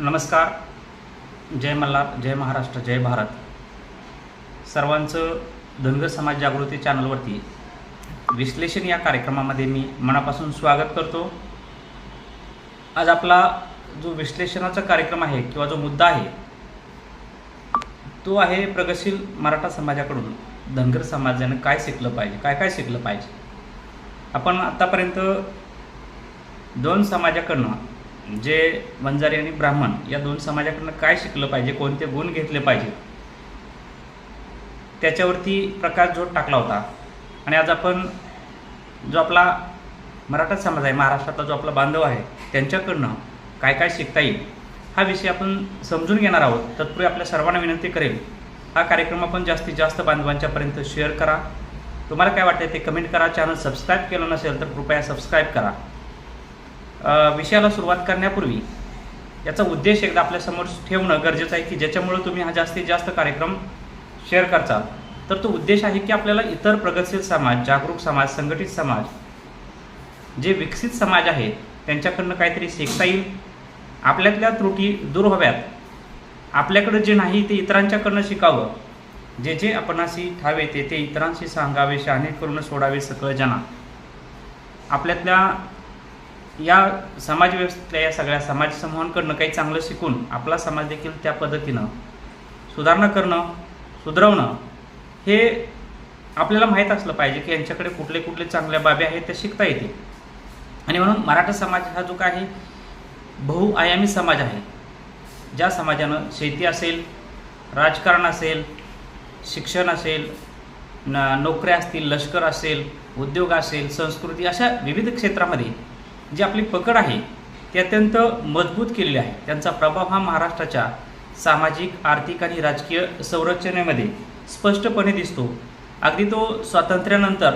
नमस्कार. जय मल्हार जय महाराष्ट्र जय भारत. सर्वांचं धनगर समाज जागृती चॅनलवरती विश्लेषण या कार्यक्रमामध्ये मी मनापासून स्वागत करतो. आज आपला जो विश्लेषणाचा कार्यक्रम आहे किंवा जो मुद्दा आहे तो आहे प्रगतशील मराठा समाजाकडून धनगर समाजाने काय शिकलं पाहिजे काय काय शिकलं पाहिजे. आपण आत्तापर्यंत दोन समाजाकडनं जे वंजारी आणि ब्राह्मण या दोन समाजाकडनं काय शिकलं पाहिजे कोणते गुण घेतले पाहिजे त्याच्यावरती प्रकाश झोत टाकला होता. आणि आज आपण जो आपला मराठा समाज आहे महाराष्ट्रातला जो आपला बांधव आहे त्यांच्याकडनं काय काय शिकता येईल हा विषय आपण समजून घेणार आहोत. तत्पूर्वी आपल्या सर्वांना विनंती करेल हा कार्यक्रम आपण जास्तीत जास्त बांधवांच्यापर्यंत शेअर करा. तुम्हाला काय वाटतं ते कमेंट करा. चॅनल सबस्क्राईब केलं नसेल तर कृपया सबस्क्राईब करा. विषयाला सुरुवात करण्यापूर्वी याचा उद्देश एकदा आपल्यासमोर ठेवणं गरजेचं आहे की ज्याच्यामुळं तुम्ही हा जास्तीत जास्त कार्यक्रम शेअर करता तर तो उद्देश आहे की आपल्याला इतर प्रगतशील समाज जागरूक समाज संघटित समाज जे विकसित समाज आहेत त्यांच्याकडनं काहीतरी शिकता येईल. आपल्यातल्या त्रुटी दूर व्हाव्यात. आपल्याकडं जे नाही ते इतरांच्याकडनं शिकावं. जे जे आपणाशी ठावे ते ते इतरांशी सांगावे शहाणे करून सोडावे सकळ जना. आपल्यातल्या या समाज व्यवस्थेतल्या या सगळ्या समाज समूहांकडनं काही चांगलं शिकून आपला समाज देखील त्या पद्धतीनं सुधारणा करणं सुधरवणं हे आपल्याला माहीत असलं पाहिजे की यांच्याकडे कुठले कुठले चांगल्या बाबी आहेत त्या शिकता येतील. आणि म्हणून मराठा समाज हा जो काही बहुआयामी समाज आहे ज्या समाजानं शेती असेल राजकारण असेल शिक्षण असेल न नोकऱ्या असतील लष्कर असेल उद्योग असेल संस्कृती अशा विविध क्षेत्रामध्ये जी आपली पकड आहे ती अत्यंत मजबूत केलेली आहे. त्यांचा प्रभाव हा महाराष्ट्राच्या सामाजिक आर्थिक आणि राजकीय संरचनेमध्ये स्पष्टपणे दिसतो. अगदी तो स्वातंत्र्यानंतर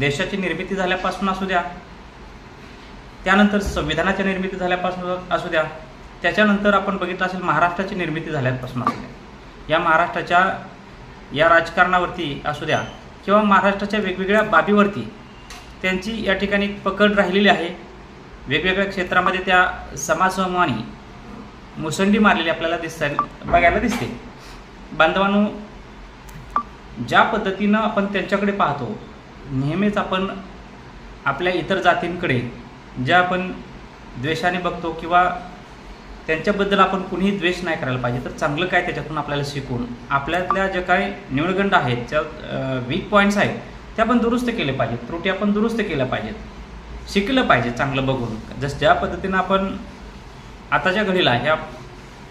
देशाची निर्मिती झाल्यापासून असू द्या त्यानंतर संविधानाच्या निर्मिती झाल्यापासून असू द्या त्याच्यानंतर आपण बघितलं असेल महाराष्ट्राची निर्मिती झाल्यापासून असू द्या. या महाराष्ट्राच्या या राजकारणावरती असू द्या किंवा महाराष्ट्राच्या वेगवेगळ्या बाबीवरती त्यांची या ठिकाणी पकड राहिलेली आहे. वेगवेगळ्या क्षेत्रामध्ये त्या समाजसमूहाने मुसंडी मारलेली आपल्याला दिसता बघायला दिसते. बांधवांनो ज्या पद्धतीनं आपण त्यांच्याकडे पाहतो नेहमीच आपण आपल्या इतर जातींकडे ज्या आपण द्वेषाने बघतो किंवा त्यांच्याबद्दल आपण कुणीही द्वेष नाही करायला पाहिजे तर चांगलं काय त्याच्यातून आपल्याला शिकून आपल्यातल्या ज्या काही न्यूनगंड आहेत ज्या वीक पॉईंट्स आहेत ते आपण दुरुस्त केले पाहिजेत. त्रुटी आपण दुरुस्त केल्या पाहिजेत. शिकलं पाहिजे चांगलं बघून. जस ज्या पद्धतीनं आपण आताच्या घडीला ह्या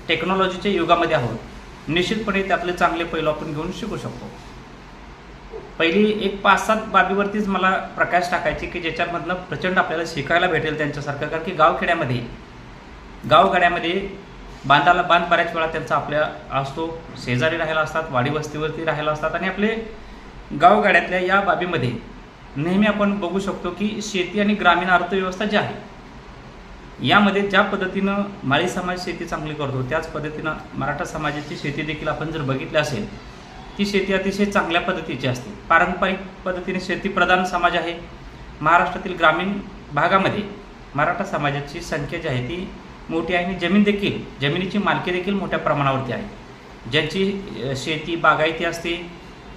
टेक्नॉलॉजीच्या युगामध्ये आहोत निश्चितपणे त्यातले चांगले पैलू आपण घेऊन शिकू शकतो. पहिली एक पाच सात बाबीवरतीच मला प्रकाश टाकायचे की ज्याच्यामधनं प्रचंड आपल्याला शिकायला भेटेल त्यांच्यासारखं. कारण की गावखेड्यामध्ये गावगाड्यामध्ये बांधाला बांध बऱ्याच वेळा त्यांचा आपल्या असतो. शेजारी राहायला असतात वाडी वस्तीवरती राहायला असतात आणि आपले गावगाड्यातल्या या बाबीमध्ये नेहमी आपण बघू शकतो की शेती आणि ग्रामीण अर्थव्यवस्था जी आहे यामध्ये ज्या पद्धतीनं माळी समाज शेती चांगली करतो त्याच पद्धतीनं मराठा समाजाची शेती देखील आपण जर बघितली असेल ती शेती अतिशय चांगल्या पद्धतीची असते. पारंपरिक पद्धतीने शेतीप्रधान समाज आहे. महाराष्ट्रातील ग्रामीण भागामध्ये मराठा समाजाची संख्या जी आहे ती मोठी आहे आणि जमीन देखील जमिनीची मालकी देखील मोठ्या प्रमाणावरती आहे. ज्यांची शेती बागायती असते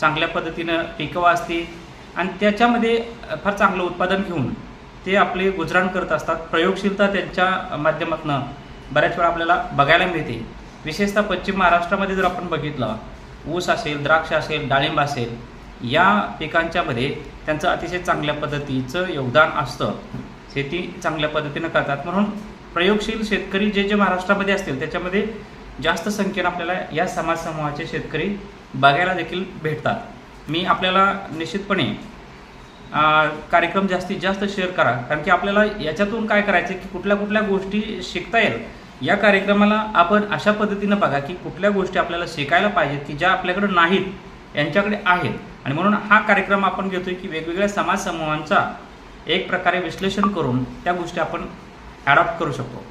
चांगल्या पद्धतीनं पिकवा असते आणि त्याच्यामध्ये फार चांगलं उत्पादन घेऊन ते आपले गुजराण करत असतात. प्रयोगशीलता त्यांच्या माध्यमातून बऱ्याच वेळा आपल्याला बघायला मिळते. विशेषतः पश्चिम महाराष्ट्रामध्ये जर आपण बघितलं ऊस असेल द्राक्ष असेल डाळिंब असेल या पिकांच्यामध्ये त्यांचं अतिशय चांगल्या पद्धतीचं योगदान असतं. शेती चांगल्या पद्धतीनं करतात. म्हणून प्रयोगशील शेतकरी जे जे महाराष्ट्रामध्ये असतील त्याच्यामध्ये जास्त संख्येनं आपल्याला या समाज समूहाचे शेतकरी बघायला देखील भेटतात. मी आपल्याला निश्चितपणे कार्यक्रम जास्तीत जास्त शेअर करा. कारण की आपल्याला याच्यातून काय करायचं की कुठल्या कुठल्या गोष्टी शिकता येईल. या कार्यक्रमाला आपण अशा पद्धतीनं बघा की कुठल्या गोष्टी आपल्याला शिकायला पाहिजेत की ज्या आपल्याकडे नाहीत यांच्याकडे आहेत. आणि म्हणून हा कार्यक्रम आपण घेतोय की वेगवेगळ्या समाज समूहांचा एक प्रकारे विश्लेषण करून त्या गोष्टी आपण ॲडॉप्ट करू शकतो.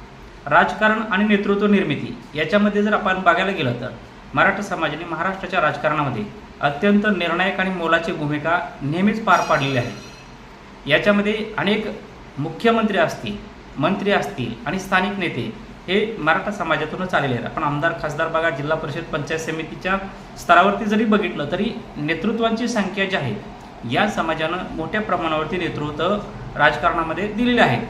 राजकारण आणि नेतृत्व निर्मिती याच्यामध्ये जर आपण बघायला गेलं तर मराठा समाजाने महाराष्ट्राच्या राजकारणामध्ये अत्यंत निर्णायक आणि मोलाची भूमिका नेहमीच पार पाडलेली आहे. याच्यामध्ये अनेक मुख्यमंत्री असतील मंत्री असतील आणि स्थानिक नेते हे मराठा समाजातूनच आलेले आहेत. आपण आमदार खासदार बघा जिल्हा परिषद पंचायत समितीच्या स्तरावरती जरी बघितलं तरी नेतृत्वांची संख्या जी आहे या समाजानं मोठ्या प्रमाणावरती नेतृत्व राजकारणामध्ये दिलेले आहे.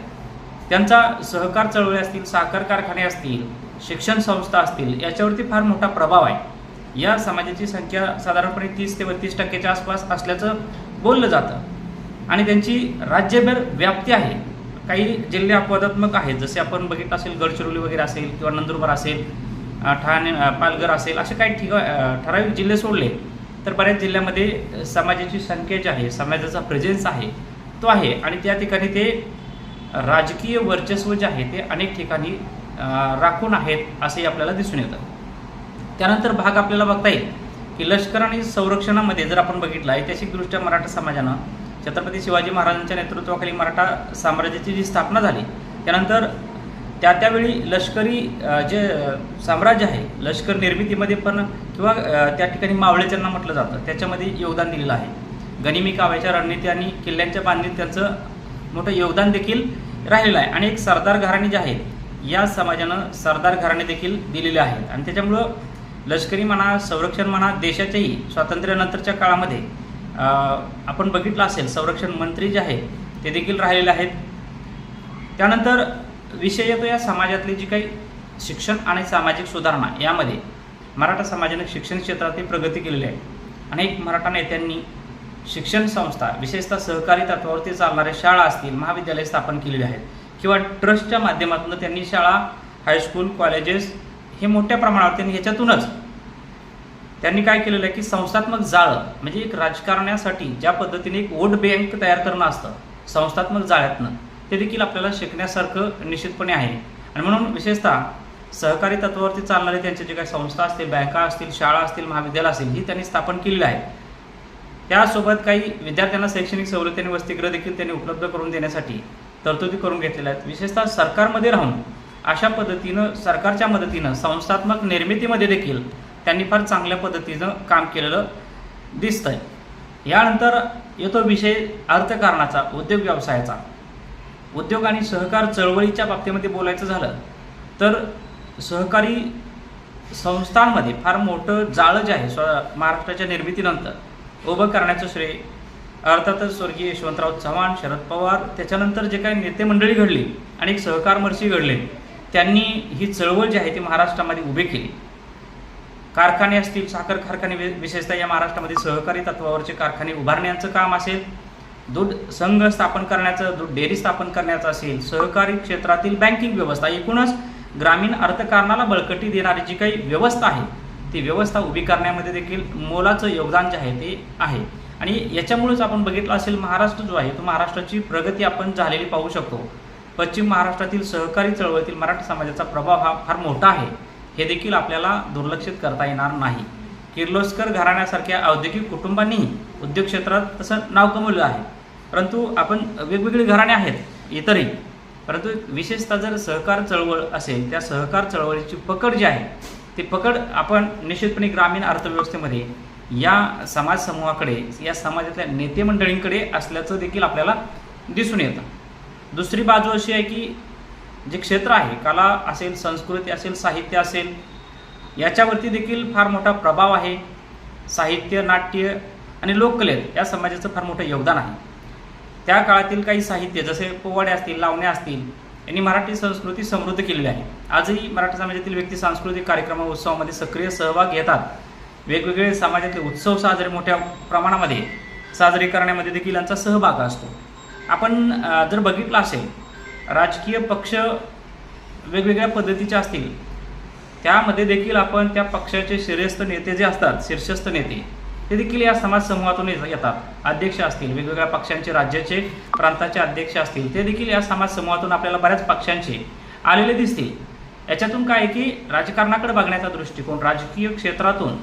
त्यांचा सहकार चळवळी असतील साखर कारखाने असतील शिक्षण संस्था असतील याच्यावरती फार मोठा प्रभाव आहे. या समाजाची संख्या साधारणपणे तीस ते बत्तीस टक्क्याच्या आसपास असल्याचं बोललं जातं. आणि त्यांची राज्यभर व्याप्ती आहे. काही जिल्हे अपवादात्मक आहेत जसे आपण बघितलं असेल गडचिरोली वगैरे असेल किंवा नंदुरबार असेल ठाणे पालघर असेल असे काही ठिका ठराविक जिल्हे सोडले तर बऱ्याच जिल्ह्यामध्ये समाजाची संख्या जी आहे समाजाचा प्रेझेन्स आहे तो आहे. आणि त्या ठिकाणी ते राजकीय वर्चस्व जे आहे ते अनेक ठिकाणी राखून आहेत असेही आपल्याला दिसून येतं. त्यानंतर भाग आपल्याला बघता येईल की लष्कर आणि संरक्षणामध्ये जर आपण बघितलं ऐतिहासिकदृष्ट्या मराठा समाजानं छत्रपती शिवाजी महाराजांच्या नेतृत्वाखाली मराठा साम्राज्याची जी स्थापना झाली त्यानंतर त्या त्यावेळी लष्करी जे साम्राज्य आहे लष्कर निर्मितीमध्ये पण किंवा त्या ठिकाणी मावळे ज्यांना म्हटलं जातं त्याच्यामध्ये योगदान दिलेलं आहे. गनिमी काव्याच्या रणनीती आणि किल्ल्यांच्या बांधणीत त्यांचं मोठं योगदान देखील राहिलेलं आहे. आणि एक सरदार घराणे जे आहेत या समाजानं सरदार घराणे देखील दिलेले आहेत. आणि त्याच्यामुळं लष्करी म्हणा संरक्षण म्हणा देशाच्याही स्वातंत्र्यानंतरच्या काळामध्ये आपण बघितलं असेल संरक्षण मंत्री जे आहेत ते देखील राहिलेले आहेत. त्यानंतर विषय येतो या समाजातली जी काही शिक्षण आणि सामाजिक सुधारणा यामध्ये मराठा समाजाने शिक्षण क्षेत्रातील प्रगती केलेली आहे. अनेक मराठा नेत्यांनी शिक्षण संस्था विशेषतः सहकारी तत्वावरती चालणाऱ्या शाळा असतील महाविद्यालय स्थापन केलेली आहेत. किंवा ट्रस्टच्या माध्यमातून त्यांनी शाळा हायस्कूल कॉलेजेस हे मोठ्या प्रमाणावर त्यांनी ह्याच्यातूनच त्यांनी काय केलेलं आहे की संस्थात्मक जाळं म्हणजे एक राजकारण्यासाठी ज्या पद्धतीने एक वोट बँक तयार करणं असतं संस्थात्मक जाळ्यातनं ते देखील आपल्याला शिकण्यासारखं निश्चितपणे आहे. आणि म्हणून विशेषतः सहकारी तत्वावरती चालणारे त्यांचे जे काही संस्था असतील बँका असतील शाळा असतील महाविद्यालय असतील ही त्यांनी स्थापन केलेली आहे. त्यासोबत काही विद्यार्थ्यांना शैक्षणिक सवलती आणि वसतिगृह देखील त्यांनी उपलब्ध करून देण्यासाठी तरतुदी करून घेतलेल्या आहेत. विशेषतः सरकारमध्ये राहून अशा पद्धतीनं सरकारच्या मदतीनं संस्थात्मक निर्मितीमध्ये देखील त्यांनी फार चांगल्या पद्धतीनं काम केलेलं दिसतंय. यानंतर येतो विषय अर्थकारणाचा उद्योग व्यवसायाचा. उद्योग आणि सहकार चळवळीच्या बाबतीमध्ये बोलायचं झालं तर सहकारी संस्थांमध्ये फार मोठं जाळं जे आहे स्व महाराष्ट्राच्या निर्मितीनंतर उभं करण्याचं श्रेय अर्थातच स्वर्गीय यशवंतराव चव्हाण शरद पवार त्याच्यानंतर जे काही नेते मंडळी घडली आणि एक सहकारमर्शी घडले त्यांनी ही चळवळ जी आहे ती महाराष्ट्रामध्ये उभी केली. कारखाने असतील साखर कारखाने विशेषतः या महाराष्ट्रामध्ये सहकारी तत्वावरचे कारखाने उभारण्याचं काम असेल दूध संघ स्थापन करण्याचं दूध डेअरी स्थापन करण्याचं असेल सहकारी क्षेत्रातील बँकिंग व्यवस्था एकूणच ग्रामीण अर्थकारणाला बळकटी देणारी जी काही व्यवस्था आहे ती व्यवस्था उभी करण्यामध्ये देखील मोलाचं योगदान जे आहे ते आहे. आणि याच्यामुळेच आपण बघितलं असेल महाराष्ट्र जो आहे तो महाराष्ट्राची प्रगती आपण झालेली पाहू शकतो. पश्चिम महाराष्ट्रातील सहकारी चळवळीतील मराठा समाजाचा प्रभाव हा फार मोठा आहे. हे देखील आपल्याला दुर्लक्षित करता येणार नाही. किर्लोस्कर घराण्यासारख्या औद्योगिक कुटुंबांनीही उद्योग क्षेत्रात तसं नाव कमवलं आहे. परंतु आपण वेगवेगळी घराणे आहेत इतरही. परंतु विशेषतः जर सहकार चळवळ असेल त्या सहकार चळवळीची पकड जी आहे ती पकड आपण निश्चितपणे ग्रामीण अर्थव्यवस्थेमध्ये या समाज समूहाकडे या समाजातल्या नेते मंडळींकडे असल्याचं देखील आपल्याला दिसून येतं. दुसरी बाजू अशी आहे की जे क्षेत्र आहे कला असेल संस्कृती असेल साहित्य असेल याच्यावरती देखील फार मोठा प्रभाव आहे. साहित्य नाट्य आणि लोककलेत या समाजाचं फार मोठं योगदान आहे. त्या काळातील काही साहित्य जसे पोवाडे असतील लावण्या असतील यांनी मराठी संस्कृती समृद्ध केलेली आहे. आजही मराठी समाजातील व्यक्ती सांस्कृतिक कार्यक्रम उत्सवामध्ये सक्रिय सहभाग घेतात. वेगवेगळे समाजातले उत्सव साजरे मोठ्या प्रमाणामध्ये साजरे करण्यामध्ये देखील यांचा सहभाग असतो. आपण जर बघितलं असेल राजकीय पक्ष वेगवेगळ्या पद्धतीचे असतील. त्यामध्ये देखील आपण त्या पक्षाचे शिरस्थ नेते जे असतात शीर्षस्थ नेते ते देखील या समाज समूहातून येत- येतात. अध्यक्ष असतील वेगवेगळ्या पक्षांचे राज्याचे प्रांताचे अध्यक्ष असतील ते देखील या समाज समूहातून आपल्याला बऱ्याच पक्षांचे आलेले दिसतील. याच्यातून काय आहे की राजकारणाकडे बघण्याचा दृष्टिकोन राजकीय क्षेत्रातून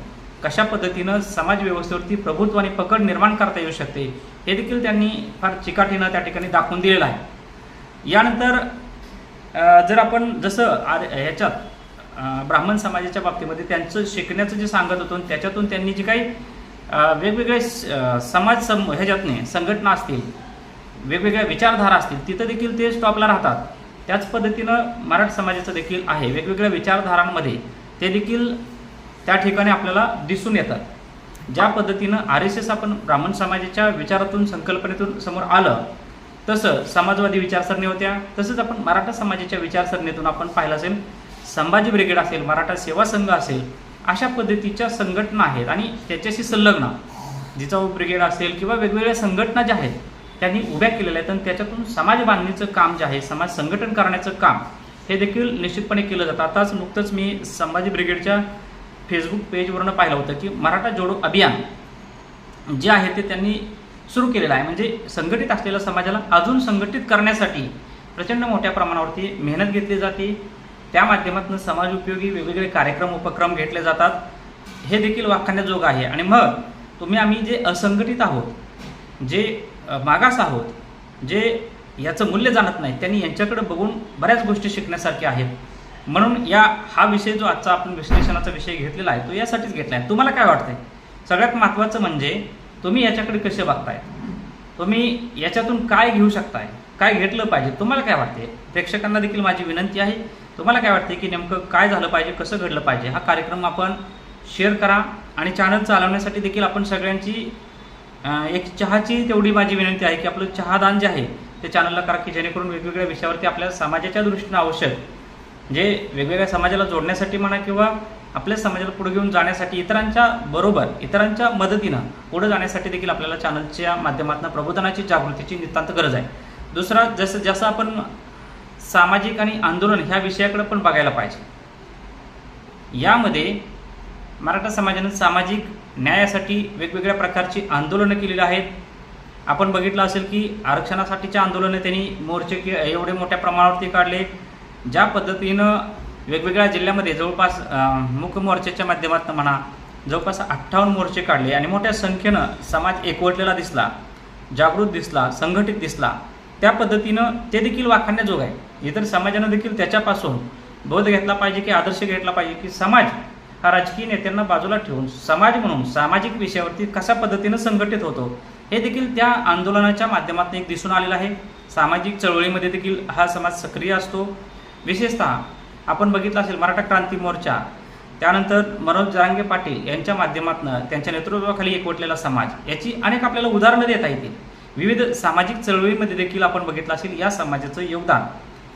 कशा पद्धतीनं समाज व्यवस्थेवरती प्रभुत्व आणि पकड निर्माण करता येऊ शकते हे देखील त्यांनी फार चिकाटीनं त्या ठिकाणी दाखवून दिलेलं आहे. यानंतर जर आपण जसं आर ह्याच्यात ब्राह्मण समाजाच्या बाबतीमध्ये त्यांचं शिकण्याचं जे सांगत होतो त्याच्यातून त्यांनी जे काही वेगवेगळे समाज सम ह्याच्यातने संघटना असतील वेगवेगळ्या विचारधारा असतील तिथं देखील ते स्टॉपला राहतात. त्याच पद्धतीनं मराठा समाजाचं देखील आहे. वेगवेगळ्या विचारधारांमध्ये ते देखील त्या ठिकाणी आपल्याला दिसून येतात. ज्या पद्धतीनं आर एस एस आपण ब्राह्मण समाजाच्या विचारातून संकल्पनेतून समोर आलं तसं समाजवादी विचारसरणी होत्या तसंच आपण मराठा समाजाच्या विचारसरणीतून आपण पाहिलं असेल संभाजी ब्रिगेड असेल मराठा सेवा संघ असेल अशा पद्धतीच्या संघटना आहेत आणि त्याच्याशी संलग्न. जिजाऊ ब्रिगेड असेल किंवा वेगवेगळ्या संघटना ज्या आहेत त्यांनी उभ्या केलेल्या आहेत आणि त्याच्यातून समाज बांधणीचं काम जे आहे समाज संघटन करण्याचं काम हे देखील निश्चितपणे केलं जातं. आताच नुकतंच मी संभाजी ब्रिगेडच्या फेसबुक पेजवरनं पाहिलं होतं की मराठा जोडो अभियान जे आहे ते त्यांनी सुरू केलेलं आहे. म्हणजे संघटित असलेल्या समाजाला अजून संघटित करण्यासाठी प्रचंड मोठ्या प्रमाणावरती मेहनत घेतली जाते. त्या माध्यमातून समाज उपयोगी वेगवेगळे कार्यक्रम उपक्रम घेतले जातात. हे देखील वाखाण्याजोग आहे. आणि मग तुम्ही आम्ही जे असंघटित आहोत जे मागास आहोत जे याचं मूल्य जाणत नाही त्यांनी यांच्याकडे बघून बऱ्याच गोष्टी शिकण्यासारख्या आहेत. म्हणून या हा विषय जो आजचा आपण विश्लेषणाचा विषय घेतलेला आहे तो यासाठीच घेतला आहे. तुम्हाला काय वाटतंय? सगळ्यात महत्त्वाचं म्हणजे तुम्ही याच्याकडे कसे बघताय? तुम्ही याच्यातून काय घेऊ शकताय? काय घेतलं पाहिजे? तुम्हाला काय वाटते प्रेक्षकांना देखील माझी विनंती आहे. तुम्हाला काय वाटते की नेमकं काय झालं पाहिजे? कसं घडलं पाहिजे? हा कार्यक्रम आपण शेअर करा आणि चॅनल चालवण्यासाठी देखील आपण सगळ्यांची एक चहाची तेवढी माझी विनंती आहे की आपलं चहादान जे आहे ते चॅनलला करा की जेणेकरून वेगवेगळ्या विषयावरती आपल्या समाजाच्या दृष्टीनं आवश्यक जे वेगवेगळ्या समाजाला जोडण्यासाठी म्हणा किंवा आपल्या समाजाला पुढे घेऊन जाण्यासाठी इतरांच्या बरोबर इतरांच्या मदतीनं पुढे जाण्यासाठी देखील आपल्याला चॅनलच्या माध्यमातून प्रबोधनाची जागृतीची नितांत गरज आहे. दुसरा जसं जसं आपण सामाजिक आणि आंदोलन ह्या विषयाकडे पण बघायला पाहिजे. यामध्ये मराठा समाजानं सामाजिक न्यायासाठी वेगवेगळ्या प्रकारची आंदोलनं केलेली आहेत. आपण बघितलं असेल की आरक्षणासाठीचे आंदोलनं त्यांनी मोर्चे एवढे मोठ्या प्रमाणावरती काढले. ज्या पद्धतीनं वेगवेगळ्या जिल्ह्यामध्ये जवळपास मुख मोर्चाच्या माध्यमातून म्हणा जवळपास अठ्ठावन्न मोर्चे काढले आणि मोठ्या संख्येनं समाज एकवटलेला दिसला जागृत दिसला संघटित दिसला त्या पद्धतीनं ते देखील वाखाण्याजोग आहे. इतर समाजानं देखील त्याच्यापासून बोध घेतला पाहिजे की आदर्श घेतला पाहिजे की समाज हा राजकीय नेत्यांना बाजूला ठेवून समाज म्हणून सामाजिक विषयावरती कशा पद्धतीनं संघटित होतो हे देखील त्या आंदोलनाच्या माध्यमातून एक दिसून आलेलं आहे. सामाजिक चळवळीमध्ये देखील हा समाज सक्रिय असतो. विशेषतः आपण बघितलं असेल मराठा क्रांती मोर्चा त्यानंतर मनोज जरांगे पाटील यांच्या माध्यमातून त्यांच्या नेतृत्वाखाली एकवटलेला समाज याची अनेक आपल्याला उदाहरणं देता येतील. विविध सामाजिक चळवळीमध्ये देखील आपण बघितलं असेल या समाजाचं योगदान.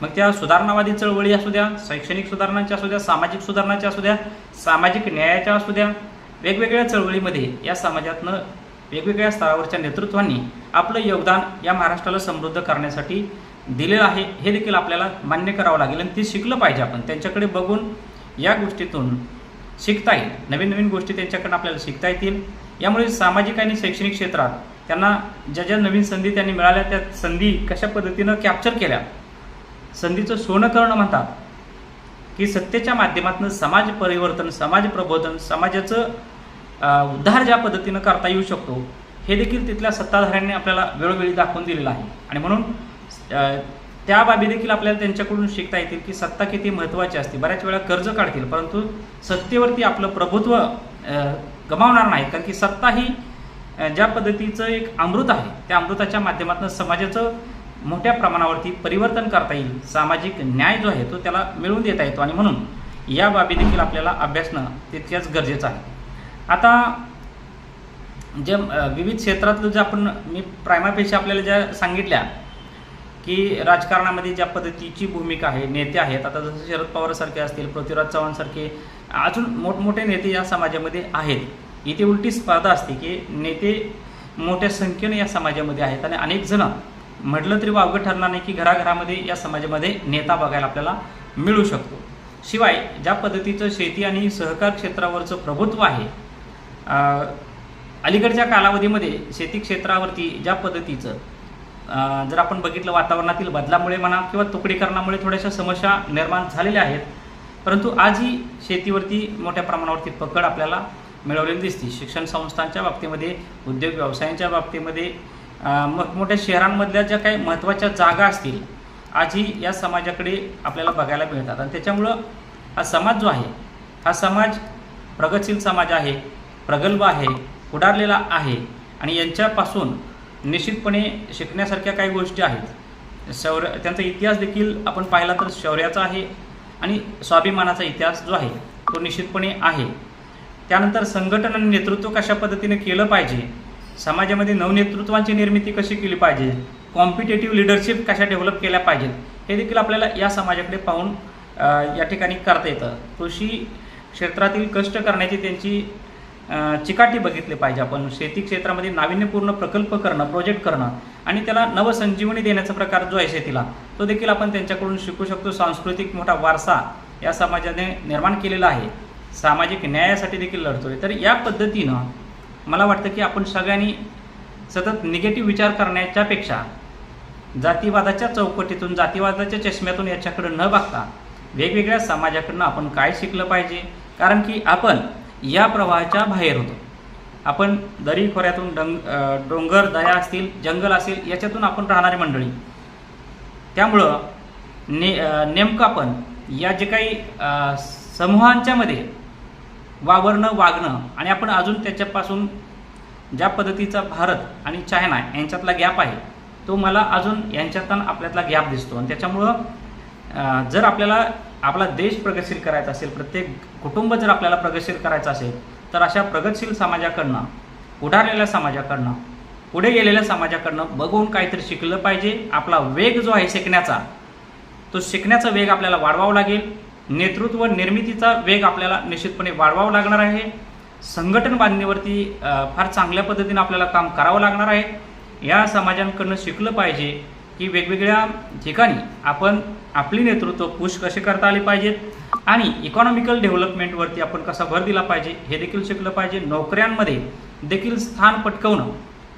मग त्या सुधारणावादी चळवळी असू द्या शैक्षणिक सुधारणांच्या असू द्या सामाजिक सुधारणांच्या असू द्या सामाजिक न्यायाच्या असू द्या वेगवेगळ्या चळवळीमध्ये या समाजातनं वेगवेगळ्या स्तरावरच्या नेतृत्वांनी आपलं योगदान या महाराष्ट्राला समृद्ध करण्यासाठी दिलेलं आहे हे देखील आपल्याला मान्य करावं लागेल आणि ते शिकलं पाहिजे आपण. त्यांच्याकडे बघून या गोष्टीतून शिकता येईल. नवीन नवीन गोष्टी त्यांच्याकडून आपल्याला शिकता येतील. यामुळे सामाजिक आणि शैक्षणिक क्षेत्रात त्यांना ज्या ज्या नवीन संधी त्यांनी मिळाल्या त्या संधी कशा पद्धतीनं कॅप्चर केल्या? संधीचं सोनं करणं म्हणतात. की सत्तेच्या माध्यमातून समाज परिवर्तन समाज प्रबोधन समाजाचं उद्धार ज्या पद्धतीनं करता येऊ शकतो हे देखील तिथल्या सत्ताधाऱ्यांनी आपल्याला वेळोवेळी दाखवून दिलेलं आहे. आणि म्हणून त्या बाबी देखील आपल्याला त्यांच्याकडून शिकता येतील की सत्ता किती महत्त्वाची असते. बऱ्याच वेळा कर्ज काढतील परंतु सत्तेवरती आपलं प्रभुत्व गमावणार नाही. कारण की सत्ता ही ज्या पद्धतीचं एक अमृत आहे त्या अमृताच्या माध्यमातून समाजाचं मोठ्या प्रमाणावरती परिवर्तन करता येईल. सामाजिक न्याय जो आहे तो त्याला मिळवून देता येतो. आणि म्हणून या बाबी देखील आपल्याला अभ्यासणं तितक्याच गरजेचं आहे. आता जे विविध क्षेत्रातलं जे आपण मी प्रायमापेक्षा आपल्याला ज्या सांगितल्या की राजकारणामध्ये ज्या पद्धतीची भूमिका आहे नेते आहेत आता जसं शरद पवारसारखे असतील पृथ्वीराज चव्हाणसारखे अजून मोठमोठे नेते या समाजामध्ये आहेत. इथे उलटी स्पर्धा असते की नेते मोठ्या संख्येने या समाजामध्ये आहेत आणि अनेक जण म्हटलं तरी वावगं ठरणार नाही की घराघरामध्ये या समाजामध्ये नेता बघायला आपल्याला मिळू शकतो. शिवाय ज्या पद्धतीचं शेती आणि सहकार क्षेत्रावरचं प्रभुत्व आहे अलीकडच्या कालावधीमध्ये शेती क्षेत्रावरती ज्या पद्धतीचं जर आपण बघितलं वातावरणातील बदलामुळे म्हणा किंवा तुकडीकरणामुळे थोड्याशा समस्या निर्माण झालेल्या आहेत. परंतु आजही शेतीवरती मोठ्या प्रमाणावरती पकड आपल्याला मिळवलेली दिसते. शिक्षण संस्थांच्या बाबतीमध्ये उद्योग व्यवसायांच्या बाबतीमध्ये मोठमोठ्या शहरांमधल्या ज्या काही महत्त्वाच्या जागा असतील आजही या समाजाकडे आपल्याला बघायला मिळतात. आणि त्याच्यामुळं हा समाज जो आहे हा समाज प्रगतशील समाज आहे प्रगल्भ आहे उडारलेला आहे. आणि यांच्यापासून निश्चितपणे शिकण्यासारख्या काही गोष्टी आहेत. शौर्य त्यांचा इतिहास देखील आपण पाहिला तर शौर्याचा आहे आणि स्वाभिमानाचा इतिहास जो आहे तो निश्चितपणे आहे. त्यानंतर संघटन आणि नेतृत्व कशा पद्धतीने केलं पाहिजे? समाजामध्ये नवनेतृत्वांची निर्मिती कशी केली पाहिजे? कॉम्पिटेटिव्ह लिडरशिप कशा डेव्हलप केल्या पाहिजेत? हे देखील आपल्याला या समाजाकडे पाहून या ठिकाणी करता येतं. कृषी क्षेत्रातील कष्ट करण्याची त्यांची चिकाटी बघितली पाहिजे आपण. शेती क्षेत्रामध्ये नाविन्यपूर्ण प्रकल्प करणं प्रोजेक्ट करणं आणि त्याला नवसंजीवनी देण्याचा प्रकार जो आहे शेतीला तो देखील आपण त्यांच्याकडून शिकू शकतो. सांस्कृतिक मोठा वारसा या समाजाने निर्माण केलेला आहे. सामाजिक न्यायासाठी देखील लढतोय. तर या पद्धतीनं मला वाटतं की आपण सगळ्यांनी सतत निगेटिव्ह विचार करण्याच्यापेक्षा जातीवादाच्या चौकटीतून जातीवादाच्या चष्म्यातून याच्याकडे न बघता वेगवेगळ्या समाजाकडनं आपण काय शिकलं पाहिजे? कारण की आपण या प्रवाहाच्या बाहेर होतो. आपण दरी खोऱ्यातून डंग डोंगर दया असतील जंगल असेल याच्यातून आपण राहणारी मंडळी. त्यामुळं ने नेमकं आपण या जे काही समूहांच्यामध्ये वावरणं वागणं आणि आपण अजून त्याच्यापासून ज्या पद्धतीचा भारत आणि चायना यांच्यातला गॅप आहे तो मला अजून यांच्यातून आपल्यातला गॅप दिसतो. आणि त्याच्यामुळं जर आपल्याला आपला देश प्रगतशील करायचा असेल प्रत्येक कुटुंब जर आपल्याला प्रगतशील करायचं असेल तर अशा प्रगतशील समाजाकडनं पुढारलेल्या समाजाकडनं पुढे गेलेल्या समाजाकडनं बघून काहीतरी शिकलं पाहिजे. आपला वेग जो आहे शिकण्याचा तो शिकण्याचा वेग आपल्याला वाढवावा लागेल. नेतृत्व निर्मितीचा वेग आपल्याला निश्चितपणे वाढवावा लागणार आहे. संघटन बांधणीवरती फार चांगल्या पद्धतीनं आपल्याला काम करावं लागणार आहे. या समाजांकडनं शिकलं पाहिजे. की वेगवेगळ्या ठिकाणी आपण आपली नेतृत्व पुश कसे करता आले पाहिजेत आणि इकॉनॉमिकल डेव्हलपमेंटवरती आपण कसा भर दिला पाहिजे हे देखील शिकलं पाहिजे. नोकऱ्यांमध्ये देखील स्थान पटकवणं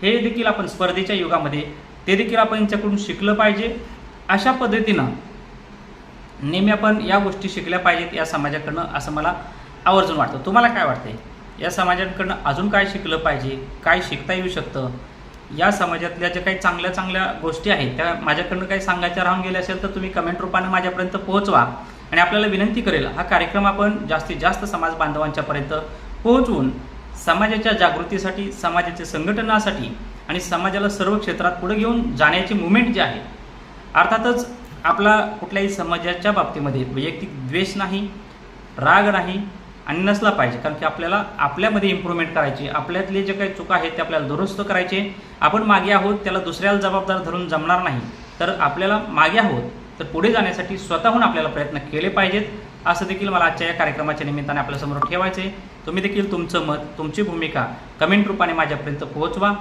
हे देखील आपण स्पर्धेच्या युगामध्ये ते देखील आपण यांच्याकडून शिकलं पाहिजे. अशा पद्धतीनं नेहमी आपण या गोष्टी शिकल्या पाहिजेत या समाजाकडनं असं मला आवर्जून वाटतं. तुम्हाला काय वाटतंय? या समाजाकडनं अजून काय शिकलं पाहिजे? काय शिकता येऊ शकतं? या समाजातल्या ज्या काही चांगल्या चांगल्या गोष्टी आहेत त्या माझ्याकडनं काही सांगायच्या राहून गेल्या असेल तर तुम्ही कमेंट रूपाने माझ्यापर्यंत पोहोचवा. आणि आपल्याला विनंती करेल हा कार्यक्रम आपण जास्तीत जास्त समाज बांधवांच्यापर्यंत पोहोचवून समाजाच्या जागृतीसाठी समाजाच्या संघटनासाठी आणि समाजाला सर्व क्षेत्रात पुढे घेऊन जाण्याची मुवमेंट जी आहे अर्थातच आपला कुठल्याही समाजाच्या बाबतीमध्ये वैयक्तिक द्वेष नाही राग नाही आणि नसला पाहिजे. कारण की आपल्याला आपल्यामध्ये इम्प्रूव्हमेंट करायची आपल्यातले जे काही चुका आहेत ते आपल्याला दुरुस्त करायचे. आपण मागे आहोत त्याला दुसऱ्याला जबाबदार धरून जमणार नाही. तर आपल्याला मागे आहोत तर पुढे जाण्यासाठी स्वतःहून आपल्याला प्रयत्न केले पाहिजेत. असं देखील मला आजच्या या कार्यक्रमाच्या निमित्ताने आपल्यासमोर ठेवायचं आहे तुम्ही देखील तुमचं मत तुमची भूमिका कमेंट रूपाने माझ्यापर्यंत पोहोचवा.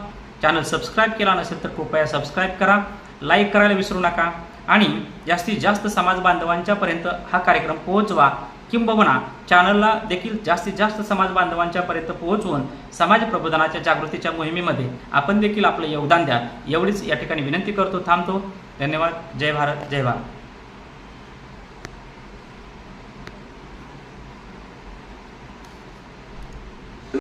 चॅनल सबस्क्राईब केला नसेल तर कृपया सबस्क्राईब करा. लाईक करायला विसरू नका. आणि जास्तीत जास्त समाज बांधवांच्यापर्यंत हा कार्यक्रम पोहोचवा. किंबहुना चॅनलला देखील जास्तीत जास्त समाज बांधवांच्यापर्यंत पोहोचवून समाज प्रबोधनाच्या जागृतीच्या मोहिमेमध्ये आपण देखील आपलं योगदान द्या. एवढीच या ठिकाणी विनंती करतो थांबतो. धन्यवाद. जय भारत. जय भारत.